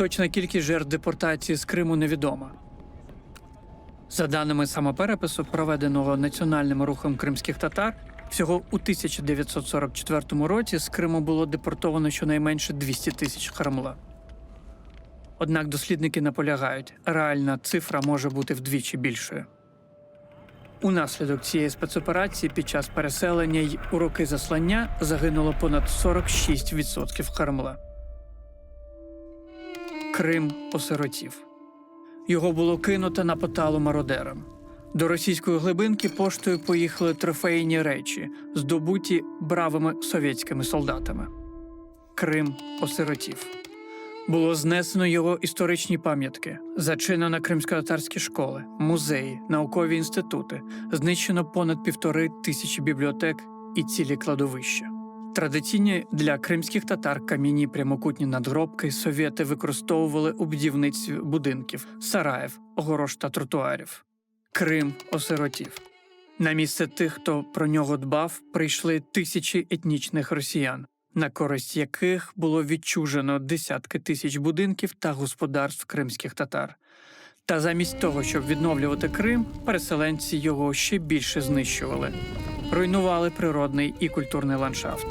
Точна кількість жертв депортації з Криму невідома. За даними самоперепису, проведеного національним рухом кримських татар, всього у 1944 році з Криму було депортовано щонайменше 200 тисяч харамла. Однак дослідники наполягають, реальна цифра може бути вдвічі більшою. Унаслідок цієї спецоперації під час переселення й у роки заслання загинуло понад 46% харамла. Крим осиротів. Його було кинуто на поталу мародерам. До російської глибинки поштою поїхали трофейні речі, здобуті бравими совєтськими солдатами. Крим осиротів. Було знесено його історичні пам'ятки, зачинено кримсько-татарські школи, музеї, наукові інститути, знищено понад півтори тисячі бібліотек і цілі кладовища. Традиційні для кримських татар кам'яні прямокутні надгробки совєти використовували у будівництві будинків, сараїв, огорож та тротуарів. Крим осиротів. На місце тих, хто про нього дбав, прийшли тисячі етнічних росіян, на користь яких було відчужено десятки тисяч будинків та господарств кримських татар. Та замість того, щоб відновлювати Крим, переселенці його ще більше знищували, руйнували природний і культурний ландшафт.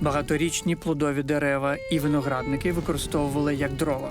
Багаторічні плодові дерева і виноградники використовували як дрова.